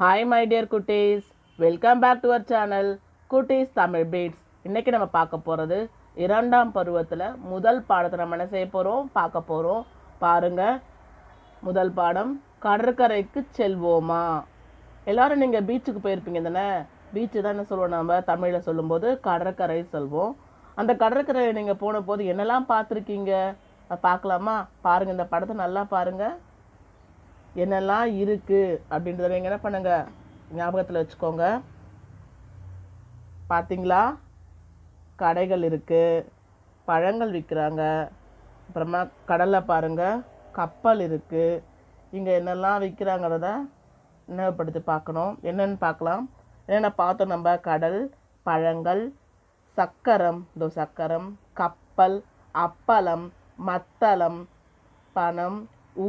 Hi my dear குட்டீஸ் welcome back to our channel Kutties Tamil beats இன்றைக்கி நம்ம பார்க்க போகிறது இரண்டாம் பருவத்தில் முதல் பாடத்தை நம்ம என்ன செய்ய போகிறோம் பார்க்க போகிறோம் பாருங்கள் முதல் பாடம் கடற்கரைக்கு செல்வோமா? எல்லோரும் நீங்கள் பீச்சுக்கு போயிருப்பீங்க தானே? பீச்சு தான் என்ன சொல்லுவோம் நம்ம தமிழில் சொல்லும்போது கடற்கரை செல்வோம். அந்த கடற்கரையை நீங்கள் போன போது என்னெல்லாம் பார்த்துருக்கீங்க? பார்க்கலாமா? பாருங்கள் இந்த படத்தை நல்லா பாருங்கள் என்னெல்லாம் இருக்குது அப்படின்றத நீங்கள் என்ன பண்ணுங்க? ஞாபகத்தில் வச்சுக்கோங்க. பார்த்தீங்களா கடைகள் இருக்குது பழங்கள் விற்கிறாங்க அப்புறமா கடலை பாருங்கள் கப்பல் இருக்குது இங்கே என்னெல்லாம் விற்கிறாங்கிறத நினைவுபடுத்தி பார்க்கணும். என்னென்னு பார்க்கலாம். என்னென்ன பார்த்தோம் நம்ம? கடல் பழங்கள் சக்கரம். இதோ சக்கரம் கப்பல் அப்பளம் மத்தளம் பணம்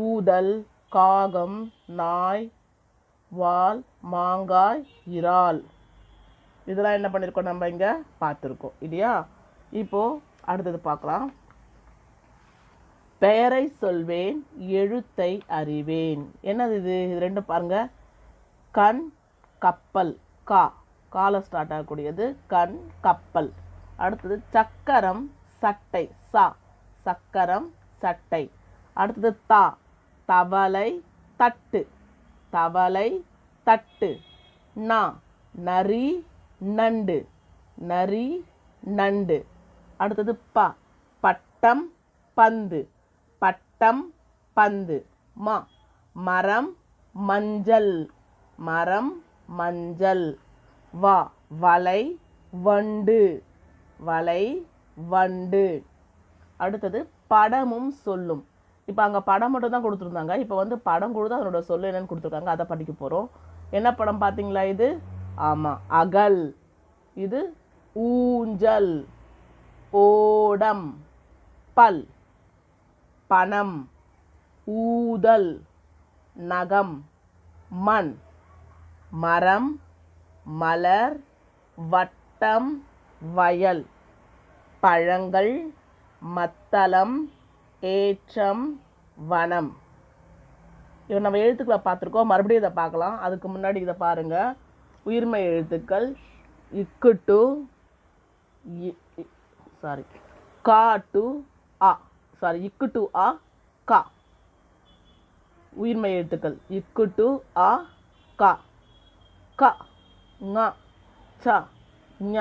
ஊதல் காகம் நாய் வால் மாங்காய் இறால். இதெல்லாம் என்ன பண்ணியிருக்கோம் நம்ம இங்கே பார்த்துருக்கோம். இல்லையா? இப்போது அடுத்தது பார்க்கலாம். பெயரை சொல்வேன் எழுத்தை அறிவேன். என்னது இது? இது ரெண்டும் பாருங்கள் கண் கப்பல். கா. காலை ஸ்டார்ட் ஆகக்கூடியது. கண் கப்பல். அடுத்தது சக்கரம் சட்டை. சா. சக்கரம் சட்டை. அடுத்தது தா. தவளை தட்டு. தவளை தட்டு. நா நரி நண்டு. நரி நண்டு. அடுத்தது ப பட்டம் பந்து. பட்டம் பந்து. மா மரம் மஞ்சள். மரம் மஞ்சள். வா வலை வண்டு. வலை வண்டு. அடுத்தது படமும் சொல்லும். இப்போ அங்கே படம் மட்டும் தான் கொடுத்துருந்தாங்க. இப்போ வந்து படம் கொடுத்து அதனோட சொல்லு என்னன்னு கொடுத்துருக்காங்க. அதை படிக்க போகிறோம் என்ன படம் பார்த்தீங்களா இது? ஆமாம் அகல். இது ஊஞ்சல் ஓடம் பல் பணம் ஊதல் நகம் மண் மரம் மலர் வட்டம் வயல் பழங்கள் மத்தளம் ஏற்றம் வனம். இப்போ நம்ம எழுத்துக்களை பார்த்துருக்கோம். மறுபடியும் இதை பார்க்கலாம். அதுக்கு முன்னாடி இதை பாருங்கள் உயிர்மை எழுத்துக்கள் இக்கு டு சாரி கா டு ஆ சாரி இக்கு டு ஆ கா. உயிர்மை எழுத்துக்கள் இக்கு டு ஆ கா. க ங ச ஞ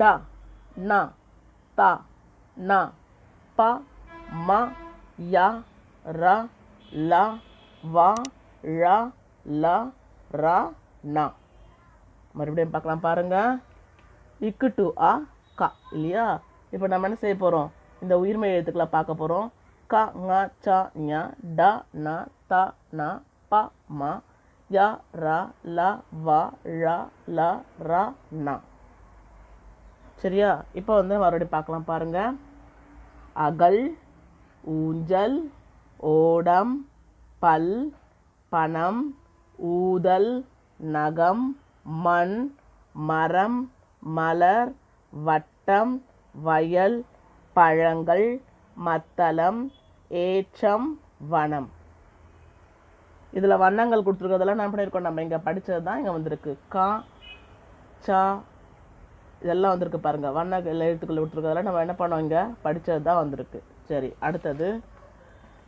ட ந த ந ப ம ய ர ல வ ழ ல ர ந. மறுபடியும் பார்க்கலாம் பாருங்க. இக்கு டு அ க இல்லையா? இப்போ நம்ம என்ன செய்ய போகிறோம் இந்த உயிர்மை எழுத்துக்களை பார்க்க போகிறோம் க ங ச ஞ ட ந த ந ப ம ய ர ல வ ழ ல ர ந. சரியா? இப்போ வந்து மறுபடியும் பார்க்கலாம் பாருங்கள் அகல் ஊஞ்சல் ஓடம் பல் பணம் ஊதல் நகம் மண் மரம் மலர் வட்டம் வயல் பழங்கள் மத்தளம் ஏற்றம் வனம். இதில் வண்ணங்கள் கொடுத்துருக்கிறதெல்லாம் என்ன பண்ணியிருக்கோம் நம்ம இங்கே படித்தது தான் இங்கே வந்திருக்கு. கா சா இதெல்லாம் வந்திருக்கு பாருங்கள் வண்ண எழுத்துக்கள் விட்டுருக்கிறதெல்லாம் நம்ம என்ன பண்ணோம் இங்கே? படித்தது தான் வந்திருக்கு. சரி அடுத்தது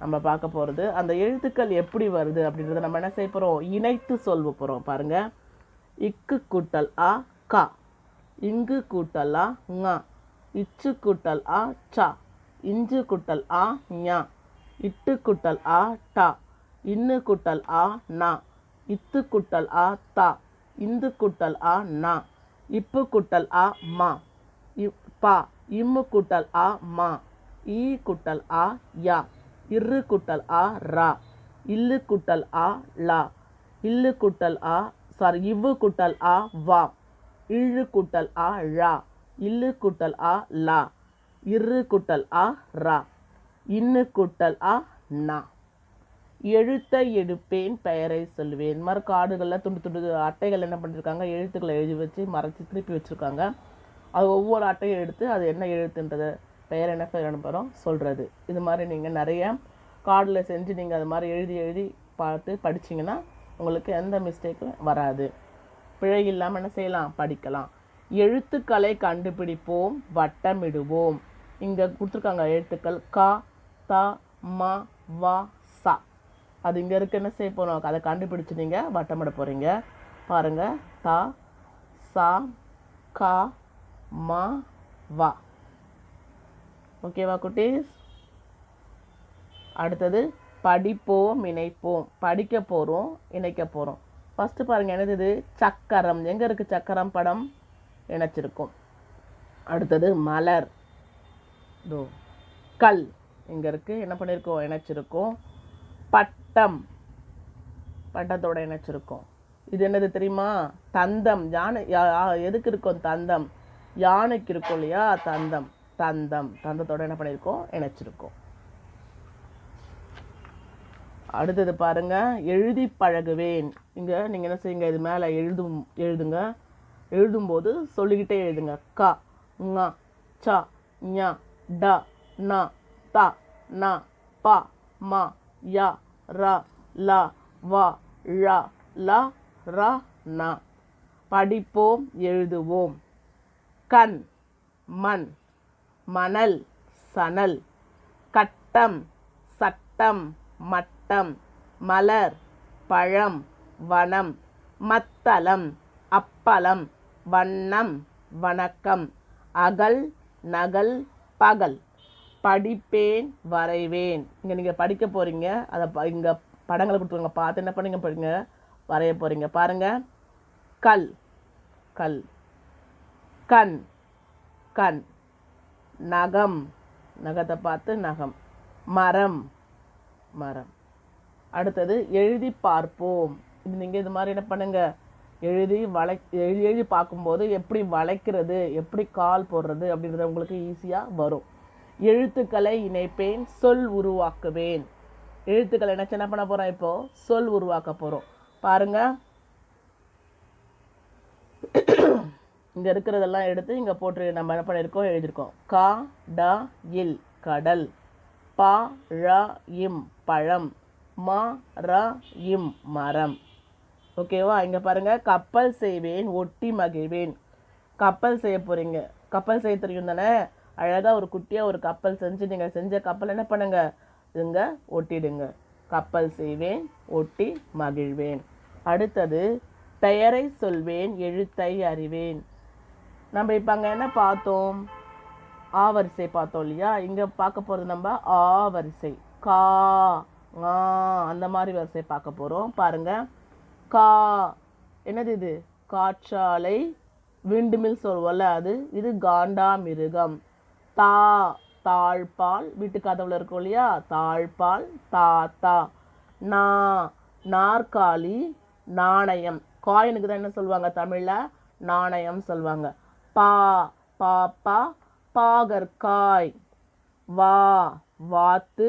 நம்ம பார்க்க போகிறது அந்த எழுத்துக்கள் எப்படி வருது அப்படின்றத நம்ம என்ன செய்ய போகிறோம் இணைத்து சொல்ல போகிறோம் பாருங்கள் இக்கு கூட்டல் ஆ கா இங்கு கூட்டல் ஆ ங இச்சு கூட்டல் ஆ சா இஞ்சு கூட்டல் ஆ ஞா இட்டு குட்டல் ஆ டா இன்னு குட்டல் ஆ நா இத்து குட்டல் ஆ தா இந்து குட்டல் ஆ நா இப்பு குட்டல் ஆ மா இப் பா இம்மு கூட்டல் ஆ மா ஈ குட்டல் ஆ யா. இரு குட்டல் ஆ ரா. இல்லு குட்டல் ஆ லா. இல்லு குட்டல் ஆ சாரி இவ்வு குட்டல் ஆ வா. இழு கூட்டல் ஆ ழா. இல்லு கூட்டல் ஆ லா. இரு குட்டல் ஆ ரா. இன்னு கூட்டல் ஆ நா. எழுத்தை எடுப்பேன் பெயரை சொல்லுவேன். மறு காடுகளில் துண்டு துண்டு அட்டைகள் என்ன பண்ணியிருக்காங்க எழுத்துக்களை எழுதி வச்சு மறைச்சி திருப்பி வச்சுருக்காங்க. அது ஒவ்வொரு அட்டையும் எடுத்து அது என்ன எழுத்துன்றது? பெயர் என்ன பெயர் அனுப்புகிறோம் சொல்கிறது இது மாதிரி நீங்கள் நிறைய கார்டில் செஞ்சு நீங்கள் அது மாதிரி எழுதி எழுதி பார்த்து படிச்சீங்கன்னா உங்களுக்கு எந்த மிஸ்டேக்கும் வராது. பிழை இல்லாமல் என்ன செய்யலாம்? படிக்கலாம். எழுத்துக்களை கண்டுபிடிப்போம் வட்டமிடுவோம். இங்கே கொடுத்துருக்காங்க எழுத்துக்கள் கா த ம வ சா. அது இங்கே இருக்க என்ன செய்ய போகிறோம் அதை கண்டுபிடிச்சு நீங்கள் வட்டமிட போகிறீங்க பாருங்கள் த சா கா ம வா. ஓகேவா குட்டீஸ்? அடுத்தது படிப்போம் இணைப்போம். படிக்க போகிறோம் இணைக்க போகிறோம் ஃபஸ்ட்டு பாருங்கள் என்னது இது? சக்கரம். எங்கே இருக்குது சக்கரம் படம்? இணைச்சிருக்கும். அடுத்தது மலர். தோ கல். இங்கே இருக்குது என்ன பண்ணியிருக்கோம் இணைச்சிருக்கோம். பட்டம். பட்டத்தோடு இணைச்சிருக்கோம். இது என்னது தெரியுமா? தந்தம். யானை யா- எதுக்கு இருக்கும் தந்தம்? யானைக்கு இருக்கும் இல்லையா? தந்தம். தந்தம். தந்தத்தோட என்ன பண்ணியிருக்கோம் இணைச்சிருக்கோம். அடுத்தது பாருங்க எழுதி பழகுவேன். இங்க நீங்க என்ன செய்யுங்க இது மேல எழுதும் எழுதுங்க. எழுதும்போது சொல்லிக்கிட்டே எழுதுங்க. க ங ச ஞ ட ந த ந ப ம ய ர ல வ ழ ல ர ந. படிப்போம் எழுதுவோம். கண் மண். மணல் சணல். கட்டம் சட்டம் மட்டம். மலர் பழம் வனம். மத்தளம் அப்பளம். வண்ணம் வணக்கம். அகல் நகல் பகல். படிப்பேன் வரைவேன். இங்கே நீங்கள் படிக்க போகிறீங்க அதை ப இங்கே படங்களை கொடுத்துருங்க பார்த்து என்ன பண்ணுங்க படிங்க வரைய போகிறீங்க பாருங்கள் கல். கல். கண். கண். நகம். நகத்தை பார்த்து நகம். மரம். மரம். அடுத்தது எழுதி பார்ப்போம். இது நீங்கள் இது மாதிரி என்ன பண்ணுங்க? எழுதி வளை எழுதி எழுதி பார்க்கும்போது எப்படி வளைக்கிறது எப்படி கால் போடுறது அப்படின்றது உங்களுக்கு ஈஸியாக வரும். எழுத்துக்களை இணைப்பேன் சொல் உருவாக்குவேன். எழுத்துக்களை என்ன என்ன பண்ண போகிறோம் இப்போது சொல் உருவாக்க போகிறோம் பாருங்கள் இங்கே இருக்கிறதெல்லாம் எடுத்து இங்கே போட்டு நம்ம என்ன பண்ணியிருக்கோம் எழுதியிருக்கோம். கா ட இல் கடல். பா ழ இம் பழம். மா ர இம் மரம். ஓகேவா? இங்கே பாருங்கள் கப்பல் செய்வேன் ஒட்டி மகிழ்வேன். கப்பல் செய்ய போகிறீங்க கப்பல் செய்ய தெரியும் தானே? அழகாக ஒரு குட்டியாக ஒரு கப்பல் செஞ்சு நீங்கள் செஞ்ச கப்பல் என்ன பண்ணுங்க? இங்க ஒட்டிடுங்க. கப்பல் செய்வேன் ஒட்டி மகிழ்வேன். அடுத்தது பெயரை சொல்வேன் எழுத்தை அறிவேன். நம்ம இப்போ அங்கே என்ன பார்த்தோம்? ஆ வரிசை பார்த்தோம் இல்லையா? இங்கே பார்க்க போகிறது நம்ம ஆ வரிசை கா ஆ அந்த மாதிரி வரிசை பார்க்க போகிறோம் பாருங்கள் கா என்னது இது? காற்றாலை விண்டுமில் சொல்வோம்ல அது? இது காண்டாமிருகம் தா தாழ்பால். வீட்டு கதவுல இருக்கும் இல்லையா? தாழ்பால் தாத்தா நா நாற்காலி நாணயம். காயினுக்கு தான் என்ன சொல்லுவாங்க தமிழில்? நாணயம் சொல்லுவாங்க. பா பாப்பா பாகற்காய். வா வாத்து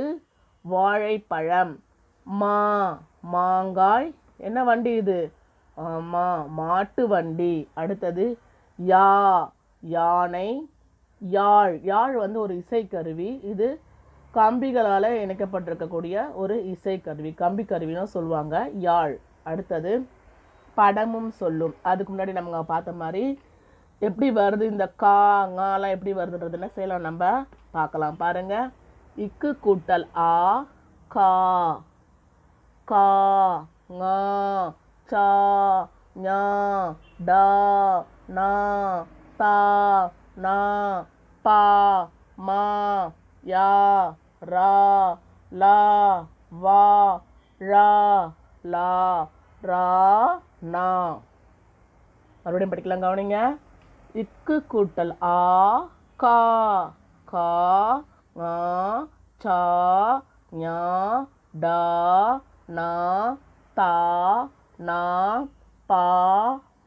வாழைப்பழம். மா மாங்காய். என்ன வண்டி இது? மா மாட்டு வண்டி. அடுத்தது யா யானை. யாழ். யாழ் வந்து ஒரு இசைக்கருவி. இது கம்பிகளால் இணைக்கப்பட்டிருக்கக்கூடிய ஒரு இசைக்கருவி. கம்பி கருவின்னு சொல்லுவாங்க. யாழ். அடுத்தது படமும் சொல்லும். அதுக்கு முன்னாடி நம்ம பார்த்த மாதிரி எப்படி வருது இந்த கா ங்காலாம் எப்படி வருதுன்றதுன்னு செய்யலாம் நம்ம பார்க்கலாம். பாருங்க. இக்கு கூட்டல் ஆ கா கா ஙா சா ஞா டா நா தா நா பா மா யா ரா லா வா ழா லா ரா நா. மறுபடியும் படிக்கலாம் கவனிங்க. இக்கு கூட்டல் ஆ கா கா ஙா சா ஞா டா நா தா நா பா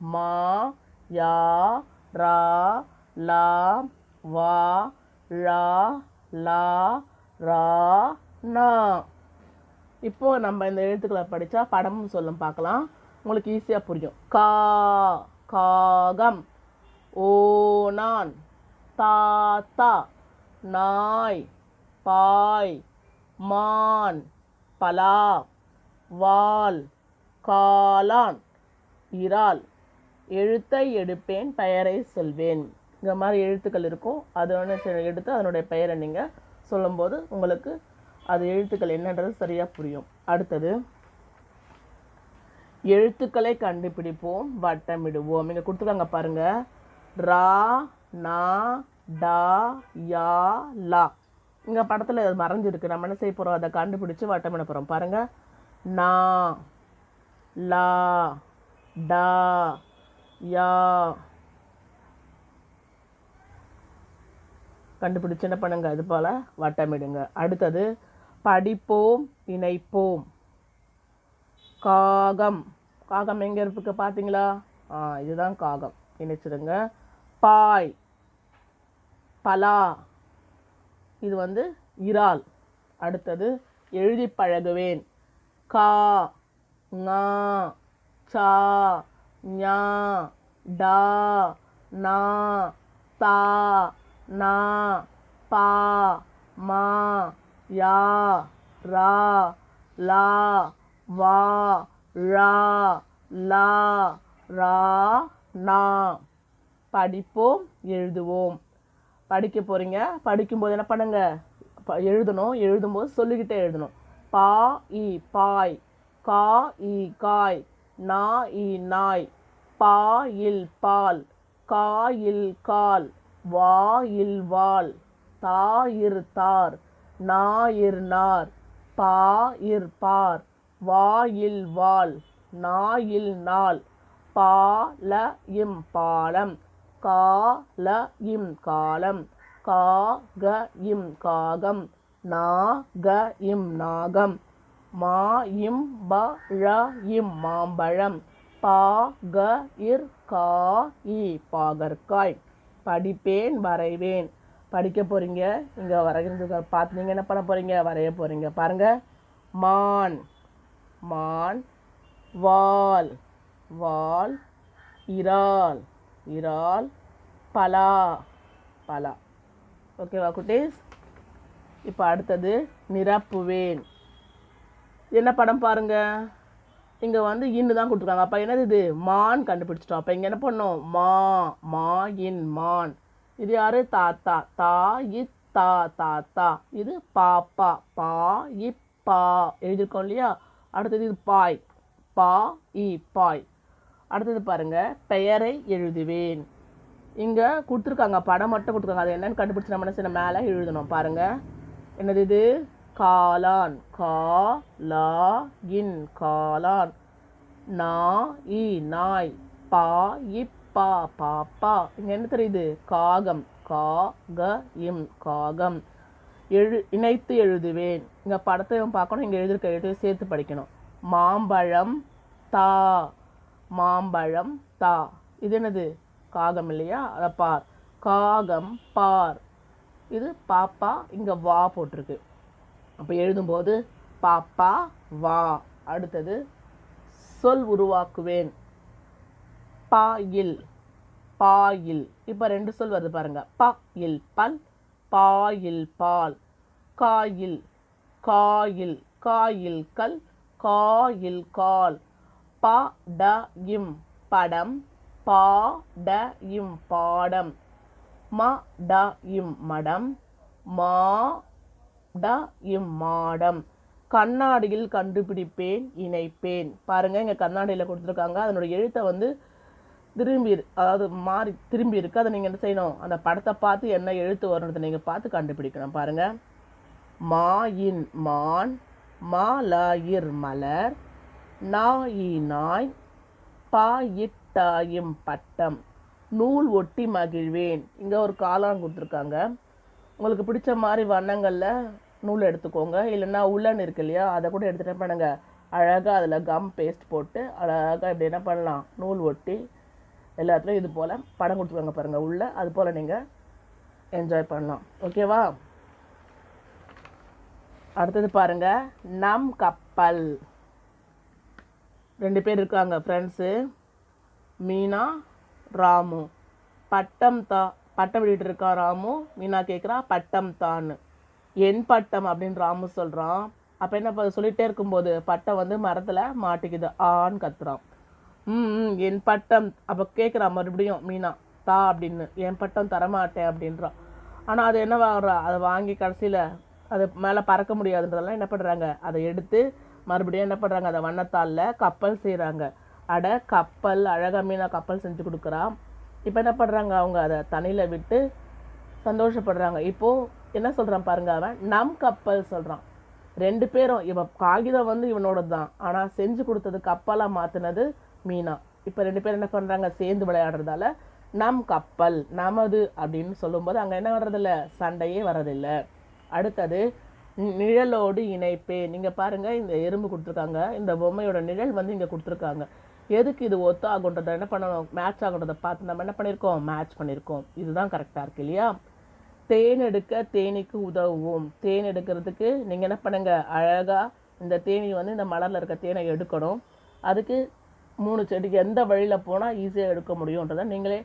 மா யா ரா லா வா ழா லா ரா நா. இப்போ நம்ம இந்த எழுத்துக்களை படித்தா படமும் சொல்லும் பார்க்கலாம். உங்களுக்கு ஈஸியாக புரியும். கா காகம் ஓனான் தாத்தா நாய் பாய் மான் பலா வால் காளான் இறால். எழுத்தை எடுப்பேன் பெயரை சொல்வேன். இந்த மாதிரி எழுத்துக்கள் இருக்கும். அதை ஒன்று எடுத்து அதனுடைய பெயரை நீங்கள் சொல்லும்போது உங்களுக்கு அது எழுத்துக்கள் என்னன்றது சரியாக புரியும். அடுத்தது எழுத்துக்களை கண்டுபிடிப்போம் வட்டமிடுவோம். இங்கே கொடுத்துருக்காங்க பாருங்கள் ரா நா டா யா லா. இங்கே படத்தில் அது மறைஞ்சிருக்கு. நம்ம என்ன செய்ய போகிறோம் அதை கண்டுபிடிச்சி வட்டமிட போகிறோம் பாருங்கள் நா லா டா யா. கண்டுபிடிச்சு என்ன பண்ணுங்க? அது போல் வட்டமிடுங்க. அடுத்தது படிப்போம் இணைப்போம். காகம். காகம் எங்கே இருக்கு? பார்த்தீங்களா ஆ இதுதான் காகம். இணைச்சிடுங்க பாய் பலா. இது வந்து இறால். அடுத்தது எழுதி பழகுவேன். கா ஞா சா ஞா டா நா தா நா பா மா யா ரா லா வா ழா லா ரா நா. படிப்போம் எழுதுவோம். படிக்க போகிறீங்க படிக்கும்போது என்ன பண்ணுங்க? ப- எழுதணும். எழுதும்போது சொல்லிக்கிட்டே எழுதணும். பா இ பாய். கா இ காய். நா இ நாய். பா இல் பால். கா இல் கால். வா இல் வால். தா இர் தார். நா இர் நார். பா இர் பார். வா இல் வால். நா இல் நாள். பால இம் பாலம். கால இம் காலம். காக இம் காகம் நாக இம் நாகம். மா இம் ப ழ இம் மாம்பழம் பாக இர் கா இ பாகற்காய். படிப்பேன் வரைவேன். படிக்க போகிறீங்க இங்கே வரைகிறது பார்த்து நீங்கள் என்ன பண்ண போகிறீங்க வரைய போகிறீங்க பாருங்கள் மான் மான் வால் வால் இறால். இறால் பலா பலா. ஓகேவா குட்டீஸ்? இப்போ அடுத்தது நிரப்புவேன். என்ன படம் பாருங்க? இங்கே வந்து இன்னு தான் கொடுத்துருக்காங்க. அப்போ என்னது இது? மான் கண்டுபிடிச்சிட்டோம். அப்போ இங்கே என்ன பண்ணோம்? மா மா இன் மான். இது யாரு? தாத்தா. தா இ தா தாத்தா. இது பாப்பா. பா இ பா. எழுதியிருக்கோம் இல்லையா? அடுத்தது இது பாய். பா இ பாய். அடுத்தது பாருங்கள் பெயரை எழுதுவேன். இங்கே கொடுத்துருக்காங்க படம் மட்டும் கொடுத்துருக்காங்க. அது என்னன்னு கண்டுபிடிச்ச நம்ம என்ன செய்யணும்? மேலே எழுதணும். பாருங்கள் என்னது இது? காளான். கா லா இன். காளான். நா இ நாய். பா இப்பா பாப்பா இங்கே என்ன தெரியுது? காகம். கா க இம். காகம். எழு இணைத்து எழுதுவேன். இங்கே படத்தையும் பார்க்கணும். இங்கே எழுதிருக்க எழுதி சேர்த்து படிக்கணும். மாம்பழம் தா மாம்பழம் தா. இது என்னது? காகம் இல்லையா? அதை பார். காகம் பார். இது பாப்பா இங்கே வா போட்டிருக்கு. அப்போ எழுதும்போது பாப்பா வா. அடுத்தது சொல் உருவாக்குவேன். பாயில் பாயில். இப்போ ரெண்டு சொல் வருது பாருங்க. ப இல் பல் பாயில் பால். காயில் காயில் காயில் கல் காயில் கால். ப ட இம் படம் பா ட இம் பாடம் ம ட இம் மடம் மா ட இம் மாடம். கண்ணாடியில் கண்டுபிடிப்பேன் இணைப்பேன். பாருங்க இங்கே கண்ணாடியில் கொடுத்துருக்காங்க. அதனுடைய எழுத்தை வந்து திரும்பி அதாவது மாறி திரும்பி இருக்கு. அதை நீங்கள் என்ன செய்யணும்? அந்த படத்தை பார்த்து என்ன எழுத்து வரும்ன்றதை நீங்கள் பார்த்து கண்டுபிடிக்கணும். பாருங்கள் மாயின் மான் மாலாயிர் மலர் நாயினாய் பாயிட்டாயும் பட்டம். நூல் ஒட்டி மகிழ்வேன். இங்கே ஒரு காளான் கொடுத்துருக்காங்க. உங்களுக்கு பிடிச்ச மாதிரி வண்ணங்களில் நூல் எடுத்துக்கோங்க. இல்லைன்னா உள்ளன் இருக்கு இல்லையா அதை கூட எடுத்துகிட்டு பண்ணுங்க அழகாக அதில் கம் பேஸ்ட் போட்டு அழகாக இப்படி என்ன பண்ணலாம்? நூல் ஒட்டி எல்லாத்துலேயும் இது போல் படம் கொடுத்துருக்காங்க பாருங்கள் உள்ள. அது போல் நீங்கள் என்ஜாய் பண்ணலாம். ஓகேவா அடுத்தது பாருங்கள் நம் கப்பல். ரெண்டு பேர் இருக்காங்க ஃப்ரெண்ட்ஸு மீனா ராமு. பட்டம் தா பட்டம் விட்டுட்டு இருக்கான் ராமு? மீனா கேட்குறா பட்டம் தான்னு. என் பட்டம் அப்படின்னு ராமு சொல்கிறான் அப்போ என்ன சொல்லிகிட்டே சொல்லிட்டே இருக்கும்போது பட்டம் வந்து மரத்தில் மாட்டிக்குது ஆன்னு கத்துறான். ம் ம், என் பட்டம் அப்போ கேட்குறான் மறுபடியும் மீனா தா அப்படின்னு. என் பட்டம் தரமாட்டேன் அப்படின்றான் ஆனால் அது என்ன வாங்குறா அதை வாங்கி கடைசியில் அது மேலே பறக்க முடியாதுன்றதெல்லாம் என்ன பண்ணுறாங்க அதை எடுத்து மறுபடியும் என்ன பண்ணுறாங்க அதை வண்ணத்தாளில் கப்பல் செய்கிறாங்க அட கப்பல் அழகா மீனா கப்பல் செஞ்சு கொடுக்குறான். இப்போ என்ன பண்ணுறாங்க அவங்க? அதை தண்ணியில் விட்டு சந்தோஷப்படுறாங்க. இப்போது என்ன சொல்றான் பாருங்க அவன்? நம் கப்பல் சொல்றான். ரெண்டு பேரும் இவன் காகிதம் வந்து இவனோட தான் ஆனால் செஞ்சு கொடுத்தது கப்பலா மாற்றினது மீனா. இப்போ ரெண்டு பேரும் என்ன பண்றாங்க? சேர்ந்து விளையாடுறதால நம் கப்பல் நமது அப்படின்னு சொல்லும்போது அங்கே என்ன வர்றதில்ல? சண்டையே வர்றதில்லை. அடுத்தது நிழலோடு இணைப்பே நீங்கள் பாருங்கள் இந்த எறும்பு கொடுத்துருக்காங்க. இந்த பொம்மையோட நிழல் வந்து இங்கே கொடுத்துருக்காங்க. எதுக்கு இது ஒத்து ஆகுன்றதை என்ன பண்ணணும்? மேட்ச் ஆகுன்றதை பார்த்து நம்ம என்ன பண்ணியிருக்கோம் மேட்ச் பண்ணியிருக்கோம் இதுதான் கரெக்டாக இருக்கு இல்லையா? தேன் எடுக்க தேனீக்கு உதவும் தேன் எடுக்கிறதுக்கு நீங்கள் என்ன பண்ணுங்கள் அழகாக இந்த தேனி வந்து இந்த மலரில் இருக்க தேனை எடுக்கணும். அதுக்கு மூணு செடிக்கு எந்த வழியில் போனால் ஈஸியாக எடுக்க முடியுன்றதை நீங்களே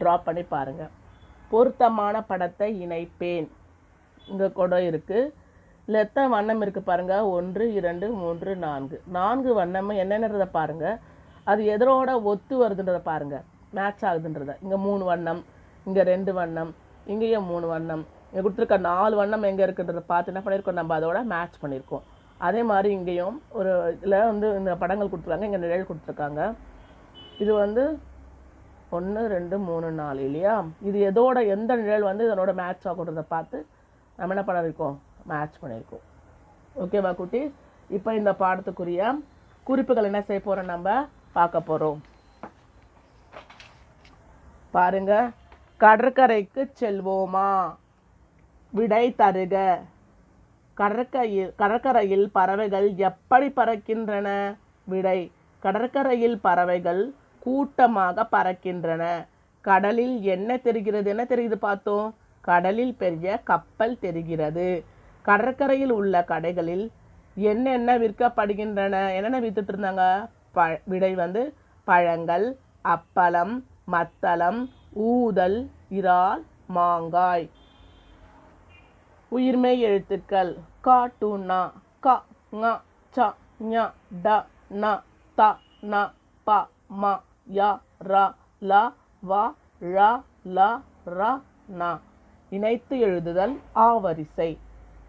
ட்ரா பண்ணி பாருங்கள் பொருத்தமான படத்தை இணைப்பேன். இங்கே கூட இருக்குது லெத்த வண்ணம் இருக்குது பாருங்கள் ஒன்று இரண்டு மூன்று நான்கு. நான்கு வண்ணம் என்னென்னதை பாருங்கள் அது எதனோட ஒத்து வருதுன்றதை பாருங்கள் மேட்ச் ஆகுதுன்றத. இங்கே மூணு வண்ணம் இங்கே ரெண்டு வண்ணம் இங்கேயும் மூணு வண்ணம். இங்கே கொடுத்துருக்க நாலு வண்ணம் எங்கே இருக்குன்றதை பார்த்து என்ன பண்ணியிருக்கோம் நம்ம அதோட மேட்ச் பண்ணியிருக்கோம் அதே மாதிரி இங்கேயும் ஒரு இதில் வந்து இந்த படங்கள் கொடுத்துருக்காங்க. இங்கே நிழல் கொடுத்துருக்காங்க. இது வந்து ஒன்று ரெண்டு மூணு நாலு இல்லையா? இது எதோட எந்த நிழல் வந்து இதனோட மேட்ச் ஆகுன்றதை பார்த்து நம்ம என்ன பண்ணிருக்கோம் மேட்ச் பண்ணியிருக்கோம் ஓகேவா குட்டி? இப்போ இந்த பாடத்துக்குரிய குறிப்புகள் என்ன செய்ய போகிறோம் நம்ம? பார்க்க போகிறோம் பாருங்க. கடற்கரைக்கு செல்வோமா? விடை தருக. கடற்கரையில் கடற்கரையில் பறவைகள் எப்படி பறக்கின்றன? விடை. கடற்கரையில் பறவைகள் கூட்டமாக பறக்கின்றன. கடலில் என்ன தெரிகிறது? என்ன தெரியுது பார்த்தோம்? கடலில் பெரிய கப்பல் தெரிகிறது. கடற்கரையில் உள்ள கடைகளில் என்னென்ன விற்கப்படுகின்றன என்னென்ன வித்துட்டு இருந்தாங்க ப விடை வந்து பழங்கள் அப்பளம் மத்தளம் ஊதல் இறால் மாங்காய். உயிர்மெய் எழுத்துக்கள். கா டு ந க ங ச ஞ ட ந த ந ப ம ய ர ல வ ழ ல ர ந. இணைத்து எழுதுதல் ஆவரிசை.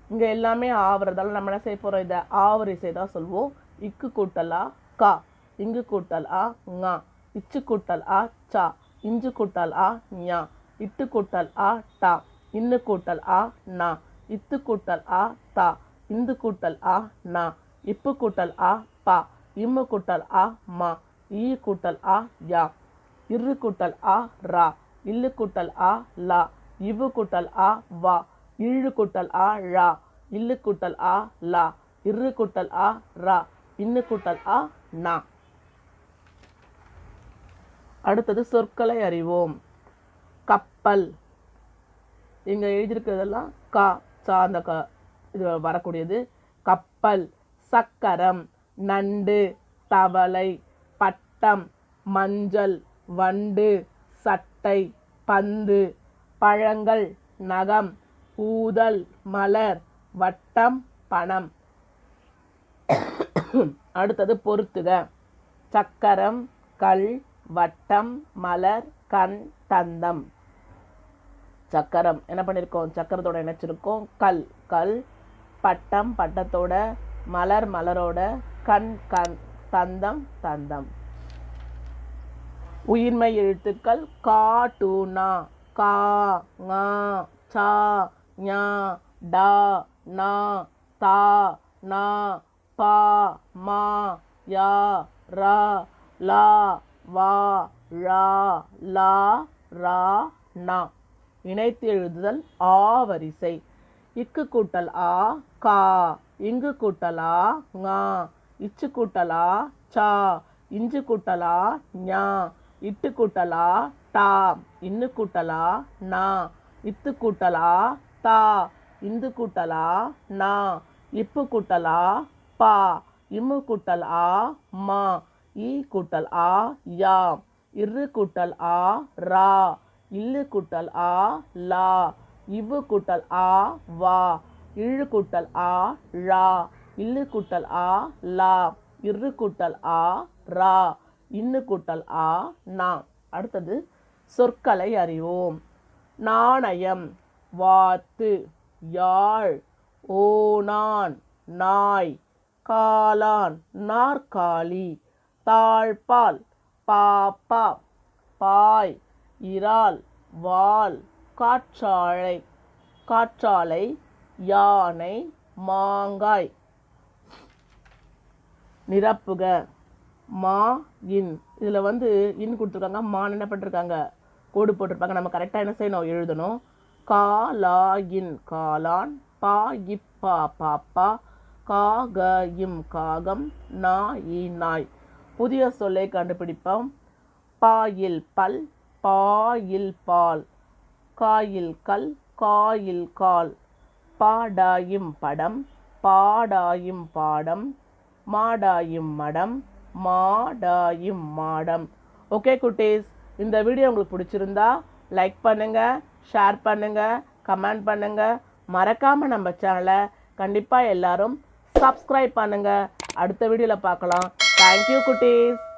இங்கே எல்லாமே ஆவறதால நம்ம என்ன செய்ய போகிறோம் இதை ஆவரிசை தான் சொல்வோம் இக்கு கூட்டல் ஆ இங்கு கூட்டல் ஆ ங இச்சு கூட்டல் ஆ சா இஞ்சு கூட்டல் ஆ ஞா இட்டு கூட்டல் ஆ டா இன்னு கூட்டல் ஆ நா இத்து கூட்டல் ஆ தா இந்து கூட்டல் ஆ நா இப்பு கூட்டல் ஆ பா இம்மு கூட்டல் ஆ மா ஈ கூட்டல் ஆ யா இரு கூட்டல் ஆ ரா இல்லு கூட்டல் ஆ லா இவு கூட்டல் ஆ வா இழு கூட்டல் ஆ ழா. இல்லு கூட்டல் ஆ லா. இரு கூட்டல் ஆ ரா. இன்னு கூட்டல் ஆ நா. அடுத்தது சொற்களை அறிவோம். கப்பல். இங்கே எழுதியிருக்கிறதெல்லாம் கா சா அந்த க இது வரக்கூடியது. கப்பல் சக்கரம் நண்டு தவளை பட்டம் மஞ்சள் வண்டு சட்டை பந்து பழங்கள் நகம் கூதல் மலர் வட்டம் பணம். அடுத்தது பொறுத்துக சக்கரம் கல் வட்டம் மலர் கண் தந்தம். சக்கரம். என்ன பண்ணியிருக்கோம் சக்கரத்தோட இணைச்சிருக்கோம். கல் கல் பட்டம் பட்டத்தோட மலர் மலரோட கண் கண் தந்தம் தந்தம். உயிர்மை எழுத்துக்கள் கா டூ நா. கா சா ஞா டா நா தா நா பா மா யா ரா லா வா ழா லா ரா நா. இணைத்து எழுதுதல் ஆ வரிசை. இக்கு கூட்டல் ஆ கா. இங்கு கூட்டலா ஆ இச்சு கூட்டலா சா. இஞ்சு கூட்டலா ஞா. இட்டு கூட்டலா டா. இன்னு கூட்டலா நா. இத்து கூட்டலா தா இந்து கூட்டலா நா இப்பு கூட்டலா பா இம்மு கூட்டல் ஆ மா ஈ கூட்டல் ஆ யா இரு கூட்டல் ஆ ரா இல்லு கூட்டல் ஆ லா இவ்வு கூட்டல் ஆ வா இழு கூட்டல் ஆ ழா இல்லு கூட்டல் ஆ லா இரு கூட்டல் ஆ ரா இன்னு கூட்டல் ஆ நா. அடுத்தது சொற்களை அறிவோம். நாணயம். வாத்து யாழ் ஓணான் நாய் காளான் நாற்காலி தாழ்பால் பாப்பா பாய் இறால் வால் காற்றாழை காற்றாலை யானை மாங்காய். நிரப்புக. மா இன். இதில் வந்து இன் கொடுத்துருக்காங்க. மான் என்ன பண்ணிருக்காங்க? கோடு போட்டிருப்பாங்க. நம்ம கரெக்டாக என்ன செய்யணும்? எழுதணும். காலாயின் காலான் பா இப்பா பாப்பா காக இம் காகம் நா இ நாய். புதிய சொல்லை கண்டுபிடிப்போம். பாயில் பல் பாயில் பால். காயில் கல் காயில் கால். பாடாயும் படம் பாடாயும் பாடம். மாடாயும் மடம் மாடாயும் மாடம். ஓகே குட்டீஸ் இந்த வீடியோ உங்களுக்கு பிடிச்சிருந்தா லைக் பண்ணுங்கள் ஷேர் பண்ணுங்கள் கமெண்ட் பண்ணுங்கள் மறக்காமல் நம்ம சேனலை கண்டிப்பாக எல்லாரும் சப்ஸ்கிரைப் பண்ணுங்கள் அடுத்த வீடியோவில் பார்க்கலாம். தேங்க்யூ குட்டீஸ்.